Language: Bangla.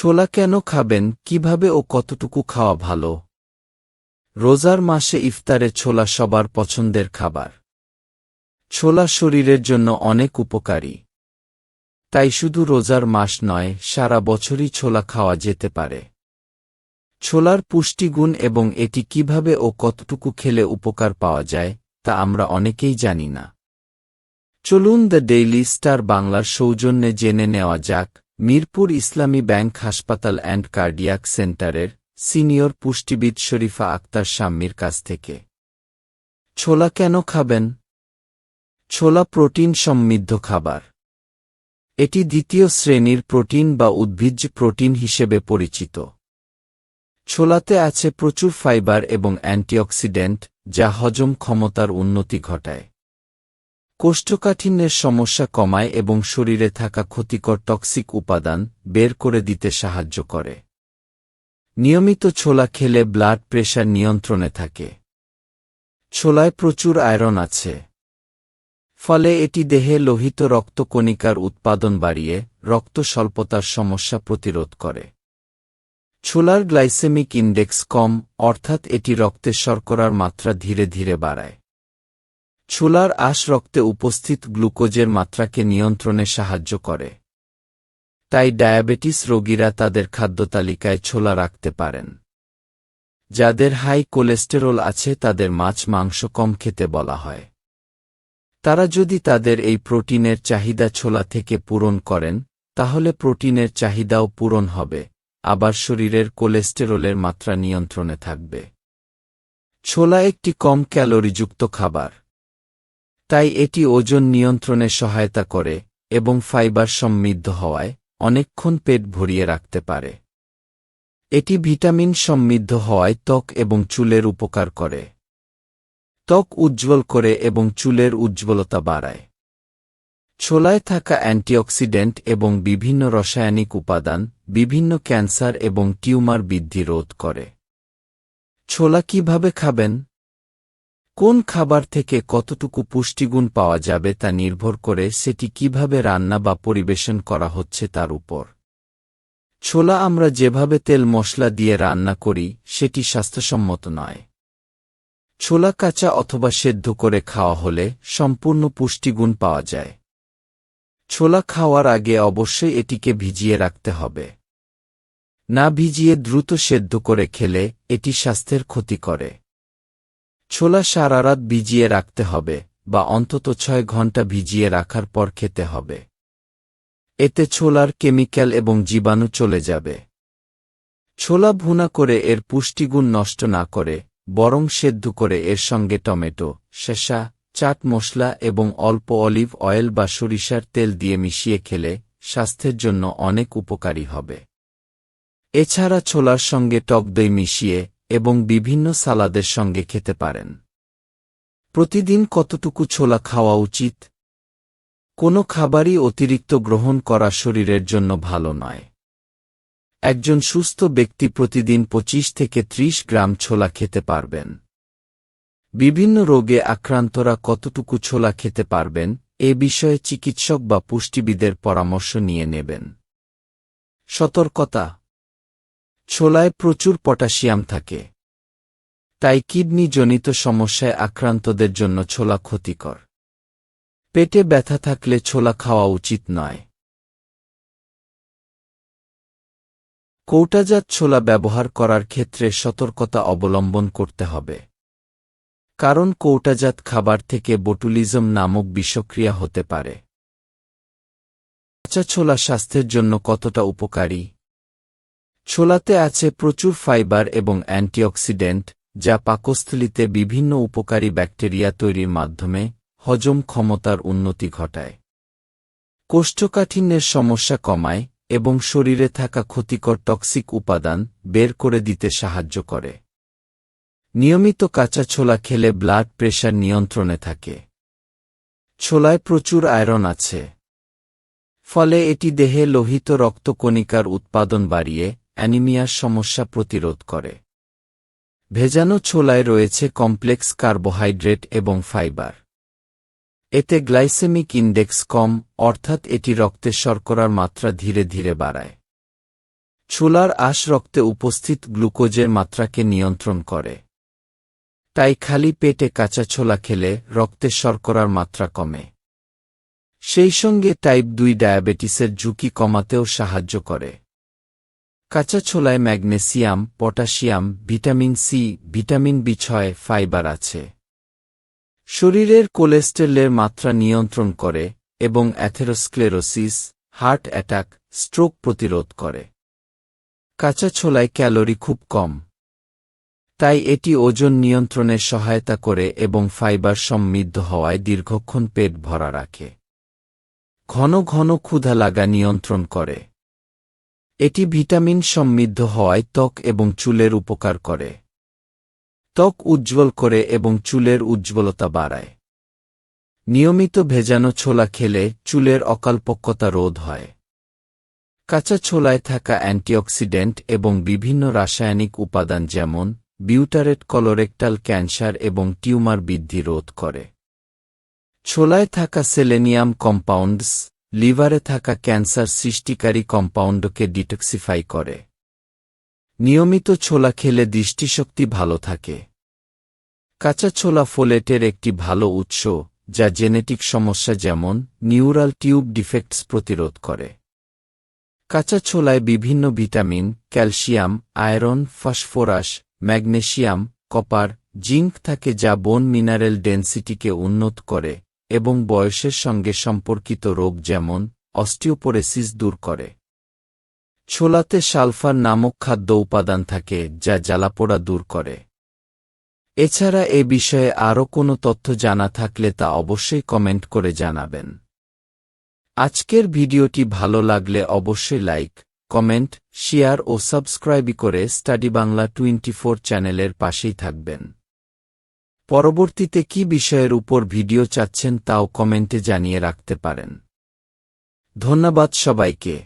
ছোলা কেন খাবেন? কীভাবে ও কতটুকু খাওয়া ভালো? রোজার মাসে ইফতারে ছোলা সবার পছন্দের খাবার। ছোলা শরীরের জন্য অনেক উপকারী। তাই শুধু রোজার মাস নয়, সারা বছরই ছোলা খাওয়া যেতে পারে। ছোলার পুষ্টিগুণ এবং এটি কীভাবে ও কতটুকু খেলে উপকার পাওয়া যায়, তা আমরা অনেকেই জানি না। চলুন দ্য ডেইলি স্টার বাংলার সৌজন্যে জেনে নেওয়া যাক। মিরপুর ইসলামী ব্যাংক হাসপাতাল অ্যান্ড কার্ডিয়াক সেন্টারের সিনিয়র পুষ্টিবিদ শরীফা আক্তার শাম্মির কাছ থেকে। ছোলা কেন খাবেন? ছোলা প্রোটিন সমৃদ্ধ খাবার। এটি দ্বিতীয় শ্রেণির প্রোটিন বা উদ্ভিজ্জ প্রোটিন হিসেবে পরিচিত। ছোলাতে আছে প্রচুর ফাইবার এবং অ্যান্টিঅক্সিডেন্ট, যা হজম ক্ষমতার উন্নতি ঘটায়। কোষ্ঠকাঠিন্যের সমস্যা কমায় এবং শরীরে থাকা ক্ষতিকর টক্সিক উপাদান বের করে দিতে সাহায্য করে। নিয়মিত ছোলা খেলে ব্লাড প্রেশার নিয়ন্ত্রণে থাকে। ছোলায় প্রচুর আয়রন আছে। ফলে এটি দেহে লোহিত রক্তকণিকার উৎপাদন বাড়িয়ে রক্ত স্বল্পতার সমস্যা প্রতিরোধ করে। ছোলার গ্লাইসেমিক ইন্ডেক্স কম, অর্থাৎ এটি রক্তে শর্করার মাত্রা ধীরে ধীরে বাড়ায়। ছোলার আশ রক্তে উপস্থিত গ্লুকোজের মাত্রাকে নিয়ন্ত্রণে সাহায্য করে। তাই ডায়াবেটিস রোগীরা তাদের খাদ্যতালিকায় ছোলা রাখতে পারেন। যাদের হাই কোলেস্টেরল আছে তাদের মাছ মাংস কম খেতে বলা হয়। তারা যদি তাদের এই প্রোটিনের চাহিদা ছোলা থেকে পূরণ করেন, তাহলে প্রোটিনের চাহিদাও পূরণ হবে, আবার শরীরের কোলেস্টেরলের মাত্রা নিয়ন্ত্রণে থাকবে। ছোলা একটি কম ক্যালোরিযুক্ত খাবার। তাই এটি ওজন নিয়ন্ত্রণে সহায়তা করে এবং ফাইবার সমৃদ্ধ হওয়ায় অনেকক্ষণ পেট ভরিয়ে রাখতে পারে। এটি ভিটামিন সমৃদ্ধ হওয়ায় ত্বক এবং চুলের উপকার করে। ত্বক উজ্জ্বল করে এবং চুলের উজ্জ্বলতা বাড়ায়। ছোলায় থাকা অ্যান্টিঅক্সিডেন্ট এবং বিভিন্ন রাসায়নিক উপাদান বিভিন্ন ক্যান্সার এবং টিউমার বৃদ্ধি রোধ করে। ছোলা কীভাবে খাবেন? কোন খাবার থেকে কতটুকু পুষ্টিগুণ পাওয়া যাবে তা নির্ভর করে সেটি কীভাবে রান্না বা পরিবেশন করা হচ্ছে তার উপর। ছোলা আমরা যেভাবে তেল মশলা দিয়ে রান্না করি, সেটি স্বাস্থ্যসম্মত নয়। ছোলা কাঁচা অথবা সেদ্ধ করে খাওয়া হলে সম্পূর্ণ পুষ্টিগুণ পাওয়া যায়। ছোলা খাওয়ার আগে অবশ্যই এটিকে ভিজিয়ে রাখতে হবে। না ভিজিয়ে দ্রুত সেদ্ধ করে খেলে এটি স্বাস্থ্যের ক্ষতি করে। ছোলা সারারাত ভিজিয়ে রাখতে হবে, বা অন্তত ছয় ঘণ্টা ভিজিয়ে রাখার পর খেতে হবে। এতে ছোলার কেমিক্যাল এবং জীবাণু চলে যাবে। ছোলা ভুনা করে এর পুষ্টিগুণ নষ্ট না করে, বরং সেদ্ধ করে এর সঙ্গে টমেটো শেষা চাট মশলা এবং অল্প অলিভ অয়েল বা সরিষার তেল দিয়ে মিশিয়ে খেলে স্বাস্থ্যের জন্য অনেক উপকারী হবে। এছাড়া ছোলার সঙ্গে টক দই মিশিয়ে এবং বিভিন্ন সালাদের সঙ্গে খেতে পারেন। প্রতিদিন কতটুকু ছোলা খাওয়া উচিত? কোনো খাবারই অতিরিক্ত গ্রহণ করা শরীরের জন্য ভালো নয়। একজন সুস্থ ব্যক্তি প্রতিদিন ২৫ থেকে ৩০ গ্রাম ছোলা খেতে পারবেন। বিভিন্ন রোগে আক্রান্তরা কতটুকু ছোলা খেতে পারবেন, এ বিষয়ে চিকিৎসক বা পুষ্টিবিদের পরামর্শ নিয়ে নেবেন। সতর্কতা ছোলায় প্রচুর পটাশিয়াম থাকে। তাই কিডনিজনিত সমস্যায় আক্রান্তদের জন্য ছোলা ক্ষতিকর। পেটে ব্যথা থাকলে ছোলা খাওয়া উচিত নয়। কৌটাজাত ছোলা ব্যবহার করার ক্ষেত্রে সতর্কতা অবলম্বন করতে হবে। কারণ কৌটাজাত খাবার থেকে বটুলিজম নামক বিষক্রিয়া হতে পারে। কাঁচা ছোলা স্বাস্থ্যের জন্য কতটা উপকারী? ছোলাতে আছে প্রচুর ফাইবার এবং অ্যান্টিঅক্সিডেন্ট, যা পাকস্থলিতে বিভিন্ন উপকারী ব্যাকটেরিয়া তৈরির মাধ্যমে হজম ক্ষমতার উন্নতি ঘটায়। কোষ্ঠকাঠিন্যের সমস্যা কমায় এবং শরীরে থাকা ক্ষতিকর টক্সিক উপাদান বের করে দিতে সাহায্য করে। নিয়মিত কাঁচা ছোলা খেলে ব্লাড প্রেশার নিয়ন্ত্রণে থাকে। ছোলায় প্রচুর আয়রন আছে। ফলে এটি দেহে লোহিত রক্তকণিকার উৎপাদন বাড়িয়ে অ্যানিমিয়ার সমস্যা প্রতিরোধ করে। ভেজানো ছোলায় রয়েছে কমপ্লেক্স কার্বোহাইড্রেট এবং ফাইবার। এতে গ্লাইসেমিক ইন্ডেক্স কম, অর্থাৎ এটি রক্তে শর্করার মাত্রা ধীরে ধীরে বাড়ায়। ছোলার আঁশ রক্তে উপস্থিত গ্লুকোজের মাত্রাকে নিয়ন্ত্রণ করে। তাই খালি পেটে কাঁচা ছোলা খেলে রক্তে শর্করার মাত্রা কমে। সেই সঙ্গে টাইপ দুই ডায়াবেটিসের ঝুঁকি কমাতেও সাহায্য করে। কাঁচা ছোলায় magnesium, potassium, vitamin C, vitamin B ছয়, ফাইবার আছে। শরীরের কোলেস্টেরলের মাত্রা নিয়ন্ত্রণ করে এবং অ্যাথেরোস্ক্লেরোসিস, হার্ট অ্যাটাক, স্ট্রোক প্রতিরোধ করে। কাঁচা ছোলায় ক্যালোরি খুব কম। তাই এটি ওজন নিয়ন্ত্রণে সহায়তা করে এবং ফাইবার সমৃদ্ধ হওয়ায় দীর্ঘক্ষণ পেট ভরা রাখে। ঘন ঘন ক্ষুধা লাগা নিয়ন্ত্রণ করে। এটি ভিটামিন সমৃদ্ধ হওয়ায় ত্বক এবং চুলের উপকার করে। ত্বক উজ্জ্বল করে এবং চুলের উজ্জ্বলতা বাড়ায়। নিয়মিত ভেজানো ছোলা খেলে চুলের অকালপক্কতা রোধ হয়। কাঁচা ছোলায় থাকা অ্যান্টিঅক্সিডেন্ট এবং বিভিন্ন রাসায়নিক উপাদান যেমন বিউটারেট, কলোরেক্টাল ক্যান্সার এবং টিউমার বৃদ্ধি রোধ করে। ছোলায় থাকা সেলেনিয়াম কম্পাউন্ডস লিভারে থাকা ক্যান্সার সৃষ্টিকারী কম্পাউন্ডকে ডিটক্সিফাই করে। নিয়মিত ছোলা খেলে দৃষ্টিশক্তি ভালো থাকে। কাঁচা ছোলা ফোলেটের একটি ভালো উৎস, যা জেনেটিক সমস্যা যেমন নিউরাল টিউব ডিফেক্টস প্রতিরোধ করে। কাঁচা ছোলায় বিভিন্ন vitamin, calcium, iron, phosphorus, magnesium, copper, zinc থাকে যা বোন মিনারেল ডেন্সিটিকে উন্নত করে। এবং বয়সের সঙ্গে সম্পর্কিত রোগ যেমন, অস্টিওপোরেসিস দূর করে। ছোলাতে সালফার নামক খাদ্য উপাদান থাকে, যা জ্বালাপোড়া দূর করে। এছাড়া এ বিষয়ে আরও কোনো তথ্য জানা থাকলে তা অবশ্যই কমেন্ট করে জানাবেন। আজকের ভিডিওটি ভালো লাগলে অবশ্যই লাইক, কমেন্ট, শেয়ার ও সাবস্ক্রাইব করে স্টাডি বাংলা টোয়েন্টি চ্যানেলের পাশেই থাকবেন। পরবর্তীতে কি বিষয়ের উপর ভিডিও চাচ্ছেন তাও কমেন্টে জানিয়ে রাখতে পারেন। ধন্যবাদ সবাইকে।